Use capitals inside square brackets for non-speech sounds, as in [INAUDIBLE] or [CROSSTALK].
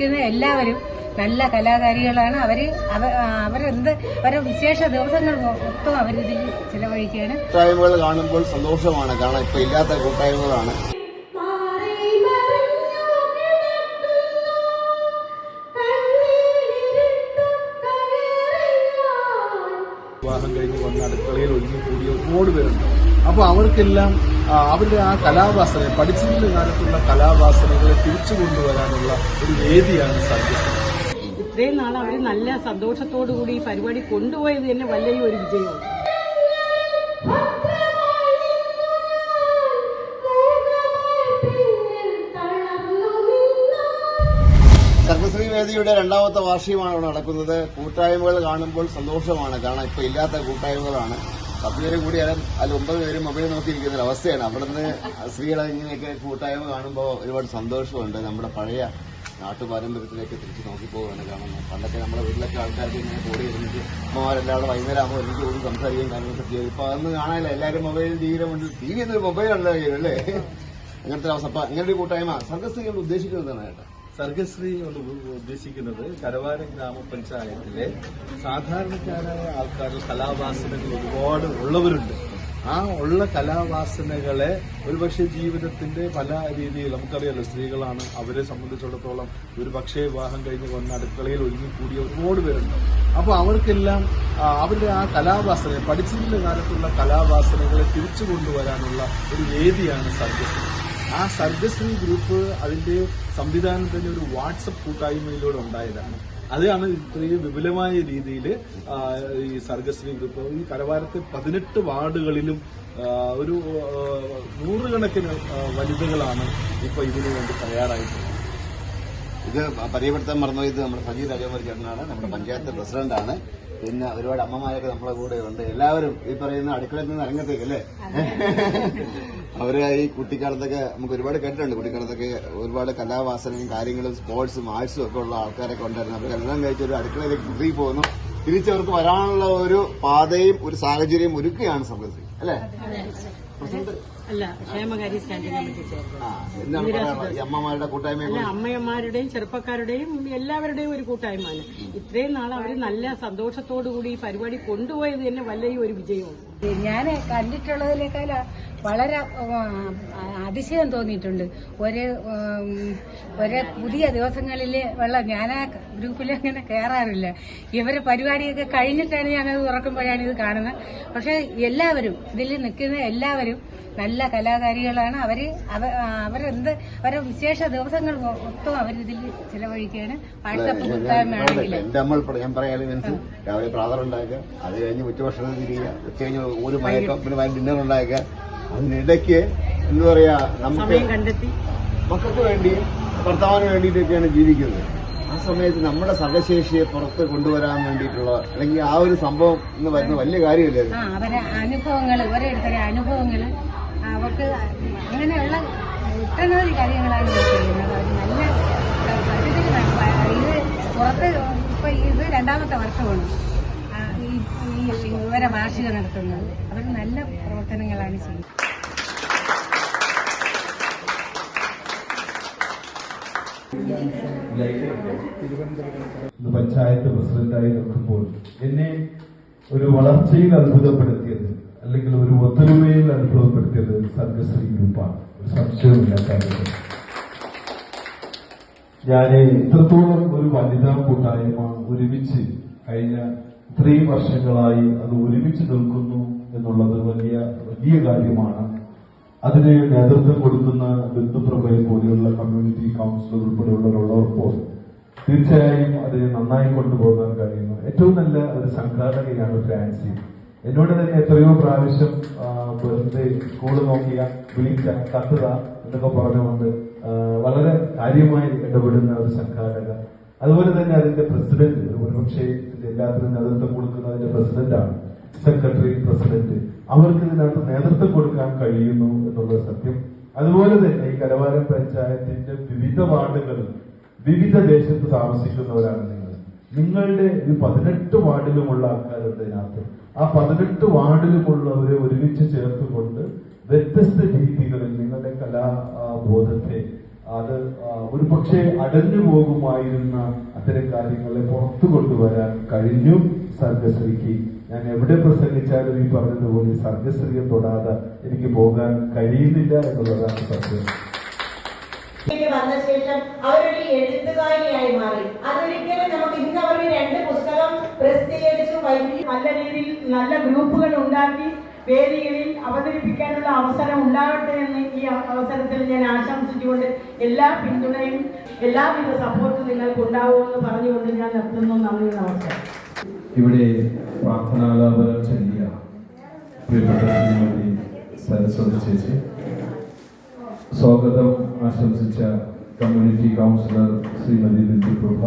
നിൽക്കുന്ന എല്ലാവരും നല്ല കലാകാരികളാണ്. അവർ അവർ അവരെന്ത് അവരെ വിശേഷ ദിവസങ്ങൾ മൊത്തം അവരിതിൽ ചിലവഴിക്കുകയാണ്. കൂട്ടായ്മകൾ കാണുമ്പോൾ സന്തോഷമാണ്. കാരണം ഇപ്പൊ ഇല്ലാത്ത കൂട്ടായ്മകളാണ്. വിവാഹം കഴിഞ്ഞ് വന്ന അടുക്കളയിൽ ഒഴുകി കൂടിയ ഒരുപാട് പേരുണ്ട്. അപ്പോൾ അവർക്കെല്ലാം അവരുടെ ആ കലാവാസന പഠിച്ചിരുന്ന കാലത്തുള്ള കലാവാസനകളെ തിരിച്ചു കൊണ്ടുവരാനുള്ള ഒരു വേദിയാണ് സാധ്യത ഇത്രയും നാൾ അവർ നല്ല സന്തോഷത്തോടു കൂടി ഈ പരിപാടി കൊണ്ടുപോയത് തന്നെ വലിയ ഒരു വിജയമാണ് സർവശ്രീ വേദിയുടെ രണ്ടാമത്തെ വാർഷികമാണ് നടക്കുന്നത്. കൂട്ടായ്മകൾ കാണുമ്പോൾ സന്തോഷമാണ്. കാരണം ഇപ്പൊ ഇല്ലാത്ത കൂട്ടായ്മകളാണ്. പത്ത് കൂടി അതിൽ ഒമ്പത് പേരും മൊബൈൽ നോക്കിയിരിക്കുന്ന ഒരു അവസ്ഥയാണ് അവിടുന്ന് സ്ത്രീകളെ ഇങ്ങനെയൊക്കെ കൂട്ടായ്മ കാണുമ്പോൾ ഒരുപാട് സന്തോഷമുണ്ട്. നമ്മുടെ പഴയ നാട്ടുപാരമ്പര്യത്തിലേക്ക് തിരിച്ച് നോക്കിപ്പോവുകയാണ്. കാരണം പണ്ടൊക്കെ നമ്മുടെ വീട്ടിലൊക്കെ ആൾക്കാർക്ക് ഇങ്ങനെ കൂടി ഇരുന്നിട്ട് അമ്മമാരെല്ലാവരും വൈകുന്നേരം ആകുമ്പോൾ എനിക്ക് കൂടി സംസാരിക്കുകയും കാര്യങ്ങളൊക്കെ ചെയ്യും. ഇപ്പൊ അതൊന്നും കാണാനില്ല. എല്ലാവരും മൊബൈൽ ജീവിതമുണ്ട് ടി വി എന്നൊരു ഉണ്ടോ അല്ലേ? അങ്ങനത്തെ അവസ്ഥ. അപ്പൊ അങ്ങനെ ഒരു കൂട്ടായ്മ നിങ്ങൾ ഉദ്ദേശിക്കുന്നതാണ് കേട്ടോ സർഗശ്രീ കൊണ്ട് ഉദ്ദേശിക്കുന്നത് കരവാരം ഗ്രാമപഞ്ചായത്തിലെ സാധാരണക്കാരായ ആൾക്കാരിൽ കലാവാസനകൾ ഒരുപാട് ഉള്ളവരുണ്ട്. ആ ഉള്ള കലാവാസനകളെ ഒരുപക്ഷെ ജീവിതത്തിന്റെ പല രീതിയിൽ നമുക്കറിയാലോ സ്ത്രീകളാണ് അവരെ സംബന്ധിച്ചിടത്തോളം ഒരു പക്ഷേ വിവാഹം കഴിഞ്ഞ് വന്ന അടുക്കളയിൽ ഒരുങ്ങിക്കൂടിയ കൂടിയ ഒരുപാട് പേരുണ്ട് അപ്പോൾ അവർക്കെല്ലാം അവരുടെ ആ കലാവാസന പഠിച്ചിരുന്ന കാലത്തുള്ള കലാവാസനകളെ തിരിച്ചു കൊണ്ടുവരാനുള്ള ഒരു വേദിയാണ് സർഗശ്രീ. ആ സർഗശ്രീ ഗ്രൂപ്പ് അതിന്റെ സംവിധാനം തന്നെ ഒരു വാട്സപ്പ് കൂട്ടായ്മയിലൂടെ ഉണ്ടായതാണ്. അതാണ് ഇത്രയും വിപുലമായ രീതിയിൽ ഈ സർഗശ്രീ ഗ്രൂപ്പ്. ഈ കരവാരത്തെ പതിനെട്ട് വാർഡുകളിലും ഒരു നൂറുകണക്കിന് വനിതകളാണ് ഇപ്പൊ ഇതിനു വേണ്ടി തയ്യാറായിട്ടുള്ളത്. ഇത് പരിചയപ്പെടുത്താൻ മറന്നു ഇത് നമ്മുടെ സജീവ് രാജകുമാരി ചേട്ടനാണ്. നമ്മുടെ പഞ്ചായത്ത് പ്രസിഡന്റാണ്. പിന്നെ ഒരുപാട് അമ്മമാരൊക്കെ നമ്മളെ കൂടെ ഉണ്ട് എല്ലാവരും ഈ പറയുന്ന അടുക്കളയിൽ നിന്ന് ഇറങ്ങത്തേക്ക് അല്ലേ? [LAUGHS] അവർ ഈ കുട്ടിക്കാലത്തൊക്കെ നമുക്ക് ഒരുപാട് കേട്ടിട്ടുണ്ട്. കുട്ടിക്കാലത്തൊക്കെ ഒരുപാട് കലാവാസനയും കാര്യങ്ങളും സ്പോർട്സും ആർട്സും ഒക്കെ ഉള്ള ആൾക്കാരൊക്കെ ഉണ്ടായിരുന്നു അവരെല്ലാം കഴിച്ച് ഒരു അടുക്കളയിലേക്ക് കുറി പോകുന്നു. തിരിച്ചവർക്ക് വരാനുള്ള ഒരു പാതയും ഒരു സാഹചര്യം ഒരുക്കുകയാണ് സർവീസ് അല്ലേ? പ്രസിഡന്റ് അല്ല സ്റ്റാൻഡിംഗ് കമ്മിറ്റി ചേർന്നത് അമ്മമാരുടെ കൂട്ടായ്മ അമ്മയന്മാരുടെയും ചെറുപ്പക്കാരുടെയും എല്ലാവരുടെയും ഒരു കൂട്ടായ്മയാണ്. ഇത്രയും നാൾ അവർ നല്ല സന്തോഷത്തോടു കൂടി ഈ പരിപാടി കൊണ്ടുപോയത് തന്നെ വലിയ ഒരു വിജയമാണ്. ഞാൻ കണ്ടിട്ടുള്ളതിനേക്കാൾ വളരെ അതിശയം തോന്നിയിട്ടുണ്ട്. ഒരു ഒരേ പുതിയ ദിവസങ്ങളിൽ ഉള്ള ഞാൻ ആ ഗ്രൂപ്പിൽ അങ്ങനെ കയറാറില്ല ഇവരെ പരിപാടിയൊക്കെ കഴിഞ്ഞിട്ടാണ് ഞാനത് തുറക്കുമ്പോഴാണ് ഇത് കാണുന്നത്. പക്ഷെ എല്ലാവരും ഇതിൽ നിൽക്കുന്ന എല്ലാവരും നല്ല കലാകാരികളാണ്. അവർ അവ- അവരെന്ത് അവരെ വിശേഷ ദിവസങ്ങൾ മൊത്തം അവരിതിൽ ചിലവഴിക്കുകയാണ് വാട്സപ്പ് ഞാൻ മീൻസ് രാവിലെ ഉണ്ടാക്കുക അത് കഴിഞ്ഞ് ഉച്ചഭക്ഷണം തിരിയുക ഉച്ച കഴിഞ്ഞ് ഒരു മയക്കം പിന്നെ ഡിന്നർ ഉണ്ടാക്കുക അതിനിടയ്ക്ക് എന്താ പറയാ നമുക്ക് കണ്ടെത്തി. മക്കൾക്ക് വേണ്ടി ഭർത്താവിന് വേണ്ടിയിട്ടൊക്കെയാണ് ജീവിക്കുന്നത്. ആ സമയത്ത് നമ്മുടെ സർഗശേഷിയെ പുറത്ത് കൊണ്ടുവരാൻ വേണ്ടിയിട്ടുള്ള അല്ലെങ്കിൽ ആ ഒരു സംഭവം എന്ന് പറയുന്ന വലിയ കാര്യമല്ലേ അവരെ അനുഭവങ്ങൾ ഓരോരുത്തരെ അനുഭവങ്ങൾ അവർക്ക് അങ്ങനെയുള്ള ഒട്ടനവധി കാര്യങ്ങളാണ് ചെയ്യുന്നത്. നല്ല ഇത് പുറത്ത് ഇപ്പൊ ഇത് രണ്ടാമത്തെ വർഷമാണ്. ഇവരെ വാർഷിക നടത്തുന്നത്. അവർ നല്ല പ്രവർത്തനങ്ങളാണ് ചെയ്യുന്നത്. പഞ്ചായത്ത് പ്രസിഡന്റായി നിൽക്കുമ്പോൾ എന്നെ ഒരു വളർച്ചയിൽ അത്ഭുതപ്പെടുത്തിയത് അല്ലെങ്കിൽ ഒരു ഒത്തൊരുമയിൽ അനുഭവപ്പെടുത്തിയത് സർഗശ്രീ ഗ്രൂപ്പാണ്. ഒരു കാര്യത്തിൽ ഞാൻ ഇത്രത്തോളം ഒരു വനിതാ കൂട്ടായ്മ ഒരുമിച്ച് കഴിഞ്ഞ ഇത്രയും വർഷങ്ങളായി അത് ഒരുമിച്ച് നിൽക്കുന്നു എന്നുള്ളത് വലിയ വലിയ കാര്യമാണ്. അതിന് നേതൃത്വം കൊടുക്കുന്ന ബന്ധുപ്രഭയെ പോലെയുള്ള കമ്മ്യൂണിറ്റി കൗൺസിലർ ഉൾപ്പെടെയുള്ളവരുള്ളപ്പോൾ തീർച്ചയായും അതിനെ നന്നായി കൊണ്ടുപോകാൻ കഴിയുന്നു ഏറ്റവും നല്ല ഒരു സംഘാടകയാണ് ഫ്രാൻസി. എന്നോട് തന്നെ എത്രയോ പ്രാവശ്യം വെറുതെ സ്കൂൾ നോക്കിയ വിളിച്ച കത്തുക എന്നൊക്കെ പറഞ്ഞുകൊണ്ട് വളരെ കാര്യമായി ഇടപെടുന്ന ഒരു സംഘാടക അതുപോലെ തന്നെ അതിന്റെ പ്രസിഡന്റ് ഒരുപക്ഷെ എല്ലാത്തിനും നേതൃത്വം കൊടുക്കുന്ന അതിന്റെ പ്രസിഡന്റാണ് സെക്രട്ടറി പ്രസിഡന്റ് അവർക്ക് ഇതിനകത്ത് നേതൃത്വം കൊടുക്കാൻ കഴിയുന്നു എന്നുള്ള സത്യം. അതുപോലെ തന്നെ ഈ കരവാരം പഞ്ചായത്തിന്റെ വിവിധ വാർഡുകളിൽ വിവിധ ദേശത്ത് താമസിക്കുന്നവരാണ് നിങ്ങൾ. നിങ്ങളുടെ ഈ പതിനെട്ട് വാർഡിലുമുള്ള ആൾക്കാരുണ്ട് ഇതിനകത്ത്. ആ പതിനെട്ട് വാർഡിലുമുള്ളവരെ ഒരുമിച്ച് ചേർത്തുകൊണ്ട് വ്യത്യസ്ത രീതികളിൽ നിങ്ങളുടെ കലാബോധത്തെ അത് ഒരു പക്ഷേ അടഞ്ഞു പോകുമായിരുന്ന അത്തരം കാര്യങ്ങളെ പുറത്തു കൊണ്ടുവരാൻ കഴിഞ്ഞു. സർഗശ്രീക്ക് ഞാൻ എവിടെ പ്രസംഗിച്ചാലും ഈ പറഞ്ഞതുപോലെ സർഗശ്രീയെ തൊടാതെ എനിക്ക് പോകാൻ കഴിയുന്നില്ല എന്നുള്ളതാണ് സത്യം. വന്ന ശേഷം അവരൊരു എഴുത്തുകാരിയായി മാറി. അതൊരിക്കലും നമുക്ക് ഇന്ന് അവർ രണ്ട് പുസ്തകം പ്രസിദ്ധീകരിച്ചു വൈദ്യുതി നല്ല രീതിയിൽ നല്ല ഗ്രൂപ്പുകൾ ഉണ്ടാക്കി വേദികളിൽ അവതരിപ്പിക്കാനുള്ള അവസരം ഉണ്ടാകട്ടെ എന്ന് ഈ അവസരത്തിൽ ഞാൻ ആശംസിച്ചുകൊണ്ട് എല്ലാ പിന്തുണയും എല്ലാവിധ സപ്പോർട്ടും നിങ്ങൾക്ക് ഉണ്ടാവുമെന്ന് പറഞ്ഞുകൊണ്ട് ഞാൻ നിർത്തുന്നു. നന്ദി നമസ്കാരം. ഇവിടെ പ്രാർത്ഥനാലാപനം ചൊല്ലിയ പ്രിയപ്പെട്ട സരസ്വതി ചേച്ചി സ്വാഗതം. ആശംസിച്ച കമ്മ്യൂണിറ്റി കൗൺസിലർ ശ്രീമതി ബിന്ദു പ്രഭ.